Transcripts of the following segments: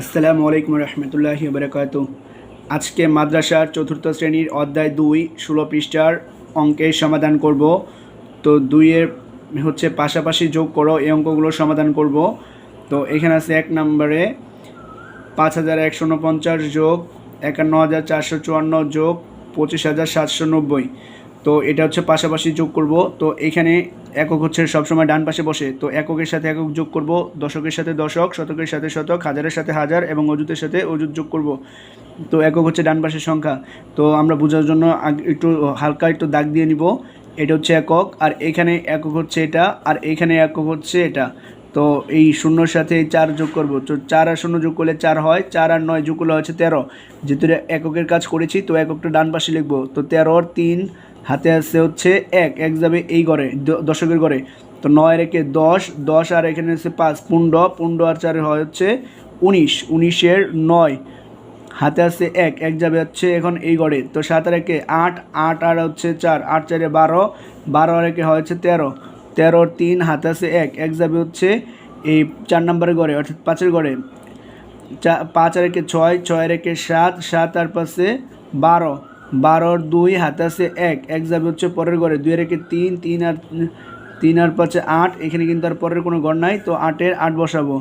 আসসালামু আলাইকুম রহমতুল্লাহ বারকাত আজকে মাদ্রাসার চতুর্থ শ্রেণির অধ্যায় দুই, ষোলো পৃষ্ঠার অঙ্কের সমাধান করব। তো দুইয়ের হচ্ছে পাশাপাশি যোগ করো, এই অঙ্কগুলো সমাধান করব। তো এখানে আছে এক নম্বরে পাঁচ হাজার একশো উনপঞ্চাশ যোগ, একান্ন হাজার চারশো চুয়ান্ন যোগ, পঁচিশ হাজার সাতশো নব্বই। তো এটা হচ্ছে পাশাপাশি যোগ করব। তো এখানে একক হচ্ছে সবসময় ডান পাশে বসে। তো এককের সাথে একক যোগ করব, দশকের সাথে দশক, শতকের সাথে শতক, হাজারের সাথে হাজার এবং অযুতের সাথে অযুত যোগ করব। তো একক হচ্ছে ডান পাশের সংখ্যা। তো আমরা বোঝার জন্য একটু হালকা একটু দাগ দিয়ে নিব। এটা হচ্ছে একক, আর এখানে একক হচ্ছে এটা, আর এখানে একক হচ্ছে এটা। তো এই শূন্যর সাথে চার যোগ করব। তো চার আর শূন্য যোগ করলে চার হয়, চার আর নয় যোগ করলে হচ্ছে তেরো। যেহেতু এককের কাজ করেছি, তো এককটা ডান পাশে লিখব। তো তেরোর তিন হাতে আছে হচ্ছে এক এক যাবে এই ঘরে দশকের ঘরে তো নয় রেখে দশ দশ আর এখানে হচ্ছে পাঁচ পুণ্ড পুণ্ড আর চারে হয় হচ্ছে উনিশ, উনিশের নয়। হাতে আছে এক এক যাবে হচ্ছে এখন এই গড়ে। তো সাত আর একে আট আট আর হচ্ছে চার, আট চারে বারো বারো আর একে হয় হচ্ছে তেরো। তেরোর তিন, হাতে আছে এক এক যাবে হচ্ছে এই চার নম্বরের গড়ে, অর্থাৎ পাঁচের গড়ে। চা, পাঁচ আর একে ছয় ছয় আর একে সাত সাত আর পাশে বারো। বারোর দুই, হাতে আছে এক। এক যাবে হচ্ছে পরের ঘরে দুই একে তিন তিন আর তিন আর পাঁচে আট। এখানে কিন্তু আর পরের কোনো ঘর নাই। তো আটের আট বসাবো।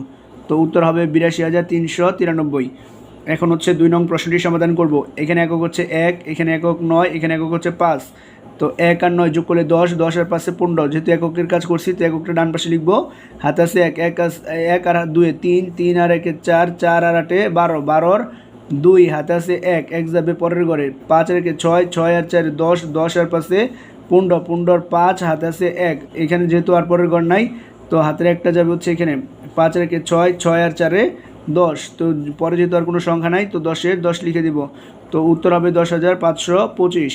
তো উত্তর হবে বিরাশি হাজার তিনশো তিরানব্বই। এখন হচ্ছে দুই নং প্রশ্নটি সমাধান করব। এখানে একক হচ্ছে এক, এখানে একক নয়, এখানে একক হচ্ছে পাঁচ। তো এক আর নয় যোগ করলে দশ দশ আর পাশে পনেরো। যেহেতু এককের কাজ করছি, তো এককটা ডান পাশে লিখব। হাতে আছে এক এক এক আর দুয়ে তিন তিন আর একে চার চার আর আটে বারো। বারোর দুই হাতে আছে এক এক যাবে পরের ঘরে। পাঁচ আর ছয় ছয় আর চারে দশ দশ আর পাশে পনেরো, পনেরোর পাঁচ, হাতে আছে এক। এখানে যেহেতু আর পরের ঘর নাই, তো হাতের একটা যাবে হচ্ছে এখানে। পাঁচ আর ছয় ছয় আর চারে দশ। তো পরে যেহেতু আর কোনো সংখ্যা নাই, তো দশের দশ লিখে দিব। তো উত্তর হবে দশ হাজার পাঁচশো পঁচিশ।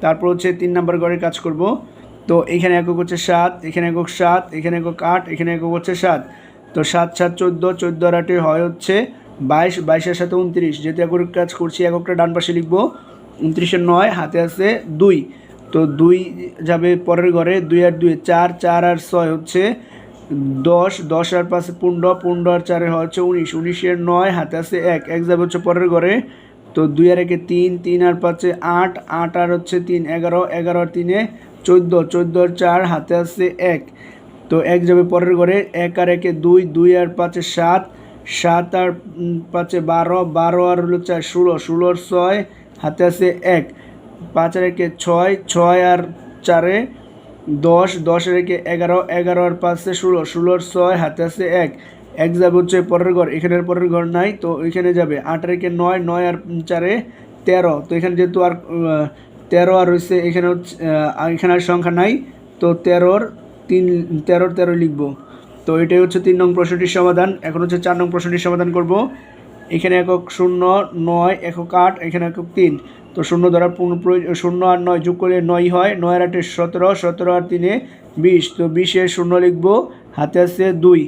তারপর হচ্ছে তিন নাম্বার ঘরে কাজ করব। তো এখানে একক হচ্ছে সাত, এখানে একক সাত, এখানে একক আট, এখানে একক হচ্ছে সাত। তো সাত সাত, চোদ্দ চোদ্দ আর আটে হয় হচ্ছে বাইশ, বাইশের সাথে উনত্রিশ। যেহেতু এককের কাজ করছি এককটা ডান পাশে লিখব, উনত্রিশের নয়, হাতে আছে দুই। তো দুই যাবে পরের ঘরে, দুই আর দুই, চার চার আর ছয় হচ্ছে দশ দশ আর পাশে পনেরো পনেরো আর চারে হচ্ছে উনিশ, উনিশের নয়, হাতে আছে এক এক যাবে হচ্ছে পরের ঘরে। তো দুই আর একে তিন তিন আর পাঁচে আট আট আর হচ্ছে তিন, এগারো এগারো আর তিনে চোদ্দ চোদ্দ আর চার, হাতে আছে এক। তো এক যাবে পরের ঘরে, এক আর একে দুই দুই আর পাঁচে সাত সাত আর পাঁচে বারো বারো আর হলো চার, ষোলো ষোলোর ছয়, হাতে আছে এক। পাঁচ আর একে ছয় ছয় আর চারে দশ দশ রেখে এগারো এগারো আর পাঁচে ষোলো ষোলোর ছয়, হাতে আছে এক। এক যাবে হচ্ছে পরের ঘর এখানের পরের ঘর নাই, তো ওইখানে যাবে। আট রেখে নয় নয় আর চারে তেরো, তো এখানে যেহেতু আর তেরো আর হচ্ছে এখানে হচ্ছে এখানে আর সংখ্যা নাই, তো তেরোর তিন, তেরোর তেরো লিখব। তো এটাই হচ্ছে তিন নং প্রশ্নটির সমাধান। এখন হচ্ছে চার নং প্রশ্নটির সমাধান করব। এখানে একক শূন্য, নয়, একক আট, এখানে একক তিন। তো শূন্য প্রয়োজন শূন্য আর নয় যোগ করলে নয় হয়। নয় আর আটে সতেরো সতেরো আর তিনে বিশ। তো বিশে শূন্য লিখব, হাতে আছে দুই।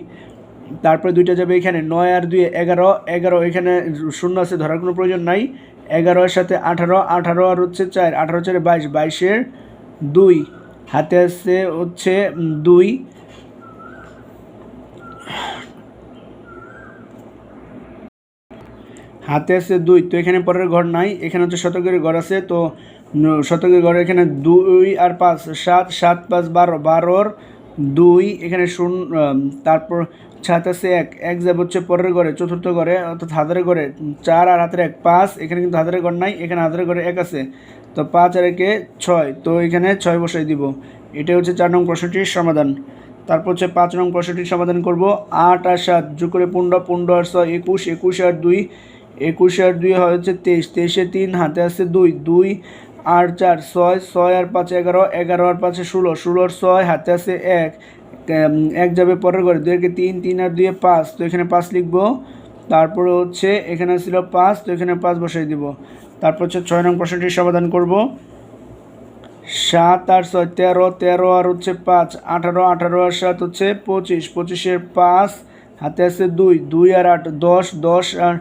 তারপরে দুইটা যাবে এখানে, নয় আর দুই এগারো। এগারো এখানে শূন্য আছে, ধরার কোনো প্রয়োজন নাই। এগারোর সাথে আঠারো আঠারো আর হচ্ছে চার, আঠারো চারে বাইশ, বাইশের দুই। হাতে আছে হচ্ছে দুই। হাতে আছে দুই, তো এখানে পরের ঘর নাই, এখানে হচ্ছে শতকের ঘর আছে, তো শতকের ঘর এখানে দুই আর পাঁচ, সাত সাত পাঁচ বারো, বারোর দুই, এখানে শূন্য তারপর সাত আছে এক এক যাবে হচ্ছে পরের ঘরে, চতুর্থ ঘরে, অর্থাৎ হাতের ঘরে, চার আর হাতের এক, পাঁচ, এখানে কিন্তু হাতের ঘর নাই, এখানে হাতের ঘরে এক আছে, তো পাঁচ আর একে ছয়, তো এখানে ছয় বসাই দিব এটা হচ্ছে চার নং প্রশ্নটির সমাধান, তারপর হচ্ছে পাঁচ নং প্রশ্নটির সমাধান করব, আট আর সাত, যোগ করে পনেরো পনেরো আর ছয়, একুশ একুশ আর দুই একুশ আর দুই হয় হচ্ছে তেইশ, তেইশে তিন, হাতে আছে দুই দুই আর চার, ছয় ছয় আর পাঁচ এগারো এগারো আর পাঁচে ষোলো, ষোলোর ছয়, হাতে আছে এক এক যাবে পরের ঘরে, দুই একে তিন তিন আর দুয়ে পাঁচ, তো এখানে পাঁচ লিখব। তারপরে হচ্ছে এখানে ছিল পাঁচ, তো এখানে পাঁচ বসাই দিব। তারপর হচ্ছে ছয় নং প্রশ্নটির সমাধান করব। সাত আর ছয়, তেরো তেরো আর হচ্ছে পাঁচ, আঠারো আঠারো আর সাত হচ্ছে পঁচিশ, পঁচিশের পাঁচ, হাতে আছে দুই দুই আর আট, দশ দশ আর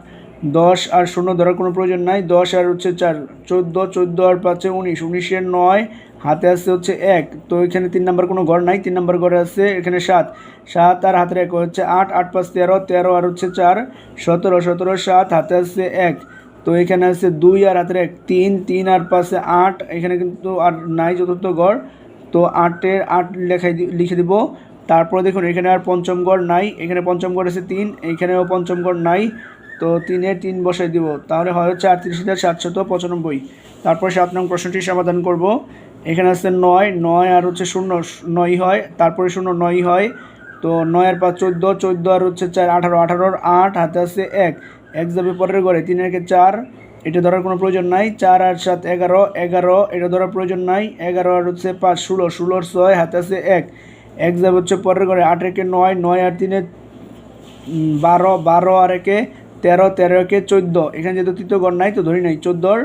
দশ আর শূন্য ধরার কোনো প্রয়োজন নাই। দশ আর হচ্ছে চার, চোদ্দ চোদ্দ আর পাঁচে উনিশ। উনিশের নয়, হাতে আছে হচ্ছে এক। তো এখানে তিন নম্বর কোনো ঘর নাই, তিন নম্বর ঘরে আছে এখানে সাত। সাত আর হাতের এক হচ্ছে আট আট পাঁচ তেরো তেরো আর হচ্ছে চার, সতেরো সতেরো, সাত, হাতে আছে এক। তো এখানে আছে দুই আর হাতের এক, তিন তিন আর পাশে আট। এখানে কিন্তু আর নাই চতুর্থ ঘর। তো আটের আট লেখাই লিখে দিব। তারপরে দেখুন, এখানে আর পঞ্চম গড় নাই, এখানে পঞ্চম গড় আছে তিন, এখানেও পঞ্চম গড় নাই। তো তিনে তিন বসাই দিব। তাহলে হয় হচ্ছে আটত্রিশ হাজার সাতশত পঁচানব্বই। তারপর সাত নং প্রশ্নটি সমাধান করব। এখানে আছে নয় নয় আর হচ্ছে শূন্য নয় হয়, তারপরে শূন্য নয় হয়। তো নয় আর পাঁচ চোদ্দ চোদ্দ আর হচ্ছে চার, আঠারো, আঠারোর আট, হাতে আছে এক। এক যাবে পরের ঘরে তিন একে চার, এটা ধরার কোনো প্রয়োজন নাই। চার আর সাত, এগারো এগারো, এটা ধরার প্রয়োজন নাই। এগারো আর হচ্ছে পাঁচ, ষোলো, ষোলোর ছয়, হাতে আছে এক। এক যাবে হচ্ছে পরের ঘরে আট একে নয় নয় আর তিনে বারো বারো আর একে তেরো তেরো একে চোদ্দ। এখানে যেহেতু তৃতীয় গড় নাই, তো ধরি নাই, চোদ্দোর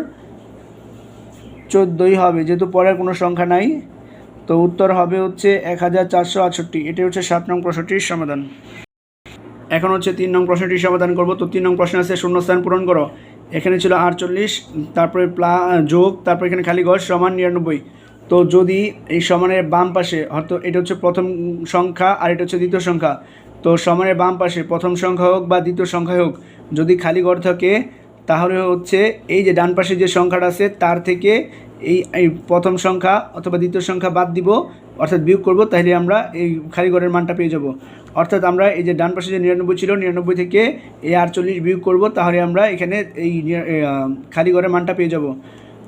চোদ্দোই হবে, যেহেতু পরের কোনো সংখ্যা নাই, তো উত্তর হবে হচ্ছে এক হাজার চারশো আটষট্টি। এটি হচ্ছে সাত নং প্রশ্নটির সমাধান। এখন হচ্ছে তিন নং প্রশ্নটির সমাধান করব। তো তিন নং প্রশ্ন আছে শূন্যস্থান পূরণ করো। এখানে ছিল আটচল্লিশ, তারপরে প্লা, যোগ, তারপরে এখানে খালি ঘর সমান নিরানব্বই। তো যদি এই সমানের বাম পাশে, হয়তো এটা হচ্ছে প্রথম সংখ্যা আর এটা হচ্ছে দ্বিতীয় সংখ্যা। তো সমানের বাম পাশে প্রথম সংখ্যা হোক বা দ্বিতীয় সংখ্যা হোক যদি খালি ঘর থাকে, তাহলে হচ্ছে এই যে ডান পাশে যে সংখ্যাটা আছে, তার থেকে এই প্রথম সংখ্যা অথবা দ্বিতীয় সংখ্যা বাদ দিব, অর্থাৎ বিয়োগ করব, তাহলে আমরা এই খালি ঘরের মানটা পেয়ে যাব। অর্থাৎ আমরা এই যে ডান পাশে যে নিরানব্বই ছিল, নিরানব্বই থেকে এই আটচল্লিশ বিয়োগ করব, তাহলে আমরা এখানে এই খালি ঘরের মানটা পেয়ে যাব।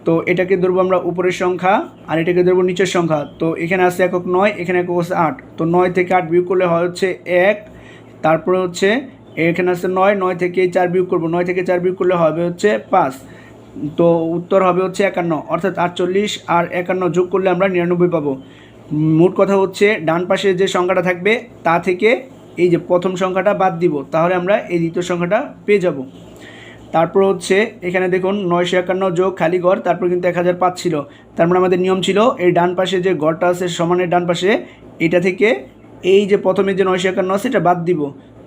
তো এটাকে ধরবো আমরা উপরের সংখ্যা, আর এটাকে ধরবো নিচের সংখ্যা। তো এখানে আছে একক নয়, এখানে একক আছে আট। তো নয় থেকে আট বিয়োগ করলে হয় হচ্ছে এক, তারপরে হচ্ছে এখানে আছে নয় নয় থেকে চার বিয়োগ করব। নয় থেকে চার বিয়োগ করলে হবে হচ্ছে পাঁচ। তো উত্তর হবে হচ্ছে একান্ন, অর্থাৎ আটচল্লিশ আর একান্ন যোগ করলে আমরা নিরানব্বই পাবো। মোট কথা হচ্ছে ডান পাশে যে সংখ্যাটা থাকবে, তা থেকে এই যে প্রথম সংখ্যাটা বাদ দিব, তাহলে আমরা এই দ্বিতীয় সংখ্যাটা পেয়ে যাব। তারপর হচ্ছে এখানে দেখুন নয়শো একান্ন যোগ খালি ঘর তারপর কিন্তু এক হাজার পাঁচ ছিল। তার মানে আমাদের নিয়ম ছিল, এই ডান পাশে যে ঘরটা আছে সমানের ডান পাশে, এটা থেকে এই যে প্রথমে যে নয়শো একান্ন আছে, এটা বাদ দিব।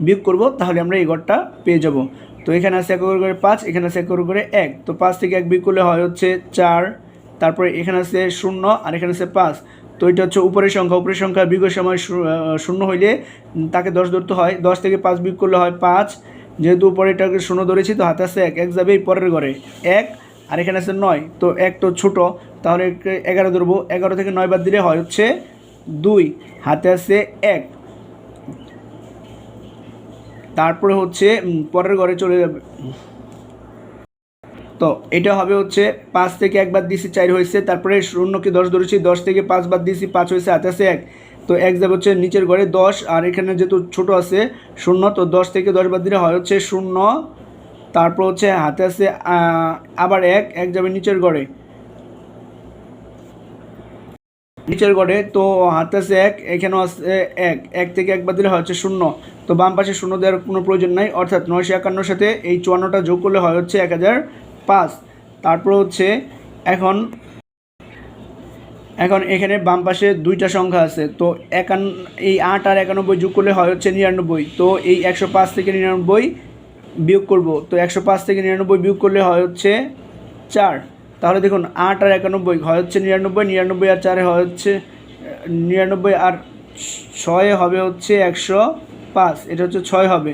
বিয়োগ করব, তাহলে আমরা এই ঘরটা পেয়ে যাব। তো এখানে আছে এক করে পাঁচ, এখানে আছে এক করে এক। তো পাঁচ থেকে এক বিয়োগ করলে হয় হচ্ছে চার, তারপরে এখানে আছে শূন্য আর এখানে আছে পাঁচ। তো এটা হচ্ছে উপরের সংখ্যা উপরের সংখ্যা বিয়োগের সময় শূন্য হইলে তাকে দশ ধরতে হয়। দশ থেকে পাঁচ বিয়োগ করলে হয় পাঁচ। যেহেতু উপরে এটাকে শূন্য ধরেছি, তো হাতে আছে এক এক যাবে এই পরের ঘরে এক, আর এখানে আছে নয়। তো এক তো ছোটো, তাহলে এগারো ধরবো। এগারো থেকে নয় বাদ দিলে হয় হচ্ছে দুই। হাতে আছে এক। তারপরে হচ্ছে পরের ঘরে চলে যাবে। তো এটা হবে হচ্ছে, পাঁচ থেকে একবার দিয়েছি চার হয়েছে, তারপরে শূন্যকে দশ ধরেছি, দশ থেকে পাঁচ বাদ দিয়েছি পাঁচ হয়েছে আছে এক। তো এক যাবে হচ্ছে নিচের ঘরে দশ, আর এখানে যেহেতু ছোট আছে শূন্য, তো দশ থেকে দশ বাদ দিলে হয় হচ্ছে শূন্য, তারপর হচ্ছে হাতে আছে আবার এক এক যাবে নিচের ঘরে। নিচের গড়ে, তো হাতে আছে এক, এখানেও আছে এক। এক থেকে একবার দিলে হয় হচ্ছে শূন্য। তো বাম পাশে শূন্য দেওয়ার কোনো প্রয়োজন নাই, অর্থাৎ নয়শো একান্নর সাথে এই চুয়ান্নটা যোগ করলে হয় হচ্ছে এক হাজার পাঁচ। তারপর হচ্ছে এখন এখন এখানে বাম পাশে দুইটা সংখ্যা আছে, তো একান, এই আট আর একানব্বই যোগ করলে হয় হচ্ছে নিরানব্বই। তো এই একশো পাঁচ থেকে নিরানব্বই বিয়োগ করব, তো একশো পাঁচ থেকে নিরানব্বই বিয়োগ করলে হয় হচ্ছে চার। তাহলে দেখুন আট আর একানব্বই হয় হচ্ছে নিরানব্বই নিরানব্বই আর চারে হয় হচ্ছে, নিরানব্বই আর ছয়ে হবে হচ্ছে একশো পাঁচ, এটা হচ্ছে ছয় হবে।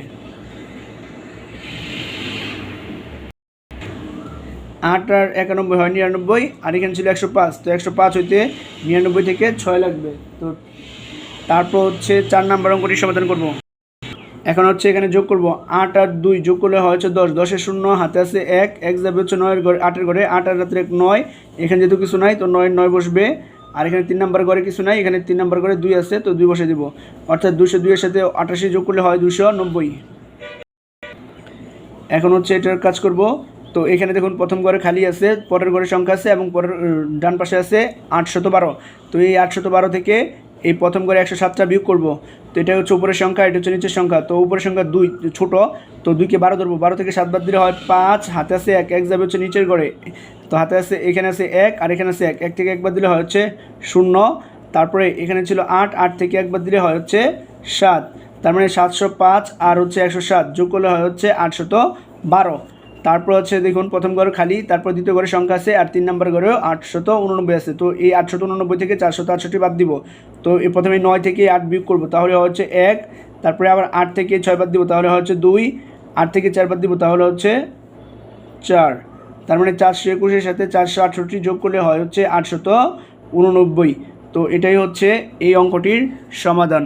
আট আর একানব্বই হয় নিরানব্বই, আর এখানে ছিল একশো পাঁচ, তো একশো পাঁচ হইতে নিরানব্বই থেকে ছয় লাগবে। তো তারপর হচ্ছে চার নাম্বার অঙ্কটি সমাধান করব। এখন হচ্ছে এখানে যোগ করব আট আর দুই, যোগ করলে হচ্ছে দশ, দশের শূন্য, হাতে আছে এক এক যাবে হচ্ছে নয়ের ঘরে, আটের ঘরে, আট আর রাত্রে এক নয়, এখানে যেহেতু কিছু নাই তো নয় নয় বসবে। আর এখানে তিন নাম্বার ঘরে কিছু নাই, এখানে তিন নাম্বার ঘরে দুই আছে, তো দুই বসে দিব। অর্থাৎ দুশো দুইয়ের সাথে আটাশি যোগ করলে হয় দুশো নব্বই। এখন হচ্ছে এটার কাজ করব। তো এখানে দেখুন, প্রথম ঘরে খালি আছে, পরের ঘরে সংখ্যা আছে এবং পরের, ডান পাশে আছে আটশত বারো। তো এই আটশত বারো থেকে এই প্রথম করে একশো সাতটা বিয়োগ করব। তো এটা হচ্ছে উপরের সংখ্যা, এটা হচ্ছে নিচের সংখ্যা। তো উপরের সংখ্যা দুই, ছোট। তো দুইকে বারো ধরবো। বারো থেকে সাত বাদ দিলে হয় পাঁচ, হাতে আছে এক এক যাবে হচ্ছে নিচের ঘরে তো হাতে আছে, এখানে আছে এক, আর এখানে আছে এক। এক থেকে একবার দিলে হয় হচ্ছে শূন্য। তারপরে এখানে ছিল আট আট থেকে একবার দিলে হয় হচ্ছে সাত। তার মানে সাতশো পাঁচ আর হচ্ছে একশো সাত যোগ করলে হয় হচ্ছে আটশত বারো। তারপর হচ্ছে দেখুন, প্রথম ঘর খালি, তারপর দ্বিতীয় ঘরে সংখ্যা আছে, আর তিন নম্বর ঘরেও আটশত উননব্বই আছে। তো এই আটশত উননব্বই থেকে চারশত আটষট্টি বাদ দিব। তো এই প্রথমে নয় থেকে আট বিয়োগ করব, তাহলে হচ্ছে এক, তারপরে আবার আট থেকে ছয় বাদ দিব, তাহলে হচ্ছে দুই, আট থেকে চার বাদ দিব, তাহলে হচ্ছে চার। তার মানে চারশো একুশের সাথে চারশো আটষট্টি যোগ করলে হয় হচ্ছে আটশত উননব্বই। তো এটাই হচ্ছে এই অঙ্কটির সমাধান।